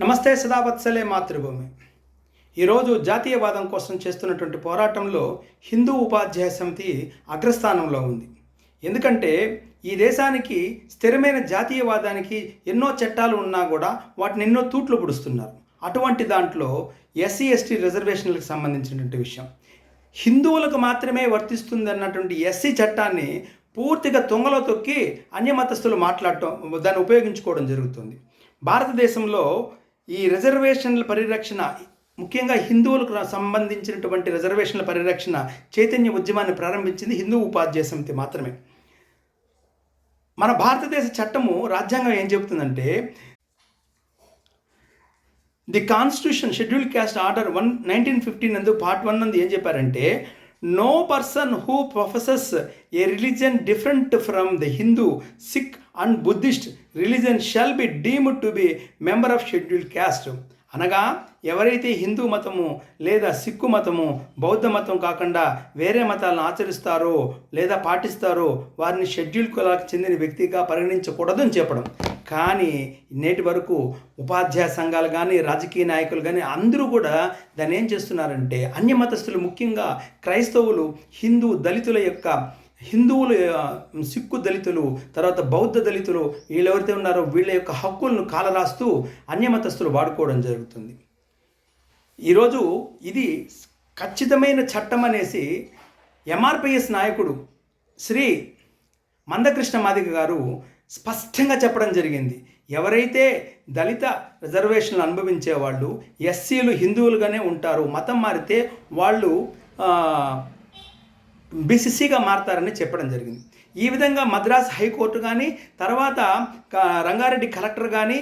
నమస్తే సదావత్సలే మాతృభూమి. ఈరోజు జాతీయవాదం కోసం చేస్తున్నటువంటి పోరాటంలో హిందూ ఉపాధ్యాయ సమితి అగ్రస్థానంలో ఉంది. ఎందుకంటే ఈ దేశానికి స్థిరమైన జాతీయవాదానికి ఎన్నో చట్టాలు ఉన్నా కూడా వాటిని ఎన్నో తూట్లు పొడుస్తున్నారు. అటువంటి దాంట్లో ఎస్సీ ఎస్టీ రిజర్వేషన్లకు సంబంధించినటువంటి విషయం. హిందువులకు మాత్రమే వర్తిస్తుంది అన్నటువంటి ఎస్సీ చట్టాన్ని పూర్తిగా తొంగలో తొక్కి అన్యమతస్థులు మాట్లాడటం దాన్ని ఉపయోగించుకోవడం జరుగుతుంది. భారతదేశంలో ఈ రిజర్వేషన్ల పరిరక్షణ ముఖ్యంగా హిందువులకు సంబంధించినటువంటి రిజర్వేషన్ల పరిరక్షణ చైతన్య ఉద్యమాన్ని ప్రారంభించింది హిందూ ఉపాధ్యాయ సమితి మాత్రమే. మన భారతదేశ చట్టము రాజ్యాంగం ఏం చెబుతుందంటే the constitution schedule caste order one nineteen fifteen నందు పార్ట్ వన్ నందు ఏం చెప్పారంటే no person who professes a religion different from the Hindu Sikh and Buddhist religion shall be deemed to be member of schedule caste అనగా ఎవరైతే హిందూ మతము లేదా సిక్కు మతము బౌద్ధ మతం కాకుండా వేరే మతాలను ఆచరిస్తారో లేదా పాటిస్తారో వారిని షెడ్యూల్ కులాలకు చెందిన వ్యక్తిగా పరిగణించకూడదని చెప్పడం. కానీ నేటి వరకు ఉపాధ్యాయ సంఘాలు కానీ రాజకీయ నాయకులు కానీ అందరూ కూడా దాన్ని ఏం చేస్తున్నారంటే అన్య మతస్థులు ముఖ్యంగా క్రైస్తవులు హిందూ దళితుల యొక్క హిందువులు సిక్కు దళితులు తర్వాత బౌద్ధ దళితులు వీళ్ళెవరైతే ఉన్నారో వీళ్ళ యొక్క హక్కులను కాలరాస్తూ అన్యమతస్థులు వాడుకోవడం జరుగుతుంది. ఈరోజు ఇది ఖచ్చితమైన చట్టం అనేసి ఎంఆర్పిఎస్ నాయకుడు శ్రీ మందకృష్ణ మాదిగ గారు స్పష్టంగా చెప్పడం జరిగింది. ఎవరైతే దళిత రిజర్వేషన్లు అనుభవించే వాళ్ళు ఎస్సీలు హిందువులుగానే ఉంటారు మతం మారితే వాళ్ళు బీసీసీగా మారతారని చెప్పడం జరిగింది. ఈ విధంగా మద్రాస్ హైకోర్టు కానీ తర్వాత రంగారెడ్డి కలెక్టర్ కానీ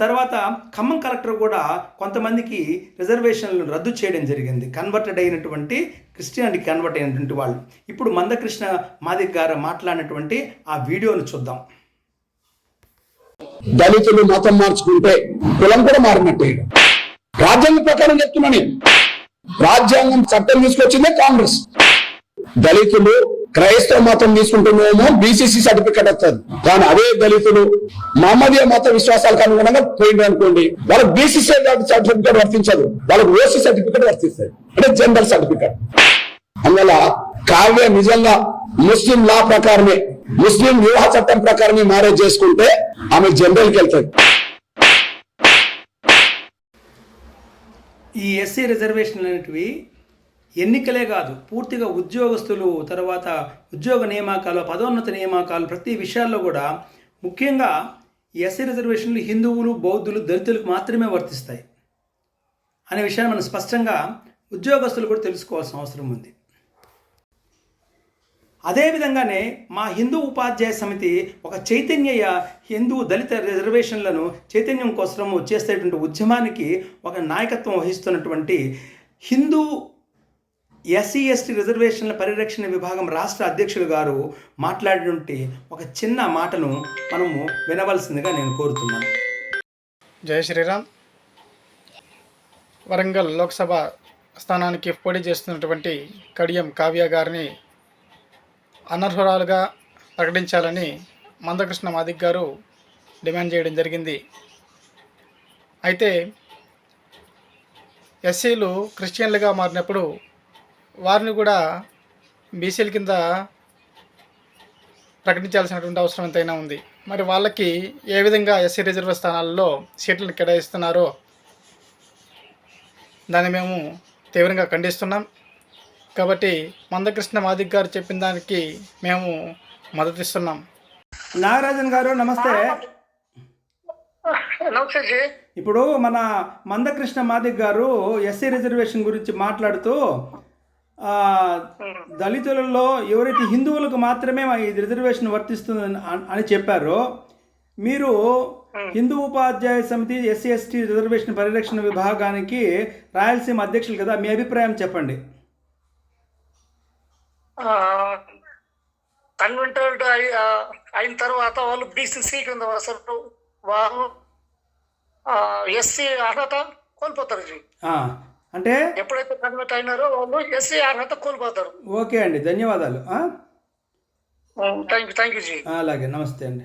తర్వాత ఖమ్మం కలెక్టర్ కూడా కొంతమందికి రిజర్వేషన్లను రద్దు చేయడం జరిగింది. కన్వర్టెడ్ అయినటువంటి క్రిస్టియానిటీ కన్వర్ట్ అయినటువంటి వాళ్ళు. ఇప్పుడు మందకృష్ణ మాదిక్ గారు మాట్లాడినటువంటి ఆ వీడియోను చూద్దాం. దళితులు మతం మార్చుకుంటే కులం కూడా మారినట్టే. రాజ్యాంగం ప్రకారం చెప్తున్నా నేను. రాజ్యాంగం చట్టం తీసుకొచ్చిందే కాంగ్రెస్. దళితులు క్రైస్తవ మతం తీసుకుంటున్నామో బీసీసీ సర్టిఫికెట్ వస్తుంది. కానీ అదే దళితులు మహమ్మదీయ మత విశ్వాసాలకు అనుగుణంగా పోయింది అనుకోండి వాళ్ళకి బీసీసీ సర్టిఫికెట్ వర్తించదు. వాళ్ళకి ఓసీ సర్టిఫికెట్ వర్తిస్తుంది అంటే జనరల్ సర్టిఫికెట్. అందువల్ల కావ్య నిజంగా ముస్లిం లా ప్రకారమే ముస్లిం వివాహ చట్టం ప్రకారమే మ్యారేజ్ చేసుకుంటే ఆమె జనరల్కి వెళ్తుంది ఈ ఎస్సీ రిజర్వేషన్లు అనేటివి ఎన్నికలే కాదు పూర్తిగా ఉద్యోగస్తులు తర్వాత ఉద్యోగ నియామకాలు పదోన్నత నియామకాలు ప్రతి విషయాల్లో కూడా ముఖ్యంగా ఈ ఎస్సీ రిజర్వేషన్లు హిందువులు బౌద్ధులు దళితులకు మాత్రమే వర్తిస్తాయి. అనే విషయాన్ని మనం స్పష్టంగా ఉద్యోగస్తులు కూడా తెలుసుకోవాల్సిన అవసరం ఉంది. అదేవిధంగానే మా హిందూ ఉపాధ్యాయ సమితి ఒక చైతన్య హిందూ దళిత రిజర్వేషన్లను చైతన్యం కోసం చేసేటువంటి ఉద్యమానికి ఒక నాయకత్వం వహిస్తున్నటువంటి హిందూ ఎస్సీ ఎస్టీ రిజర్వేషన్ల పరిరక్షణ విభాగం రాష్ట్ర అధ్యక్షులు గారు మాట్లాడినటువంటి ఒక చిన్న మాటను మనము వినవలసిందిగా నేను కోరుతున్నాను. జయ శ్రీరామ్. వరంగల్ లోక్సభ స్థానానికి పోటీ చేస్తున్నటువంటి కడియం కావ్య గారిని అనర్హురాలుగా ప్రకటించాలని మందకృష్ణ మాదిక్ గారు డిమాండ్ చేయడం జరిగింది. అయితే ఎస్సీలు క్రిస్టియన్లుగా మారినప్పుడు వారిని కూడా బీసీల కింద ప్రకటించాల్సినటువంటి అవసరం ఎంతైనా ఉంది. మరి వాళ్ళకి ఏ విధంగా ఎస్సీ రిజర్వ్ స్థానాల్లో సీట్లను కేటాయిస్తున్నారో దాన్ని మేము తీవ్రంగా ఖండిస్తున్నాం. కాబట్టి మందకృష్ణ మాదిక్ గారు చెప్పిన దానికి మేము మద్దతిస్తున్నాం. నాగరాజన్ గారు నమస్తే. ఇప్పుడు మన మందకృష్ణ మాదిక్ గారు ఎస్సీ రిజర్వేషన్ గురించి మాట్లాడుతూ ఆ, దళితులలో ఎవరైతే హిందువులకు మాత్రమే ఈ రిజర్వేషన్ వర్తిస్తుంది అని- అని చెప్పారో మీరు హిందూ ఉపాధ్యాయ సమితి ఎస్సీ ఎస్టీ రిజర్వేషన్ పరిరక్షణ విభాగానికి రాయలసీమ అధ్యక్షులు కదా మీ అభిప్రాయం చెప్పండి. కన్వెంటెడ్ అయిన తర్వాత వాళ్ళు బీసీసీ కింద వస్తారు వాళ్ళు ఎస్సీ అర్హత కోల్పోతారు జీ. అంటే ఎప్పుడైతే కన్వర్ట్ అయినారో వాళ్ళు ఎస్సీ అర్హత కోల్పోతారు. ఓకే అండి. ధన్యవాదాలు? Thank you thank you ji. అలాగే. నమస్తే అండి.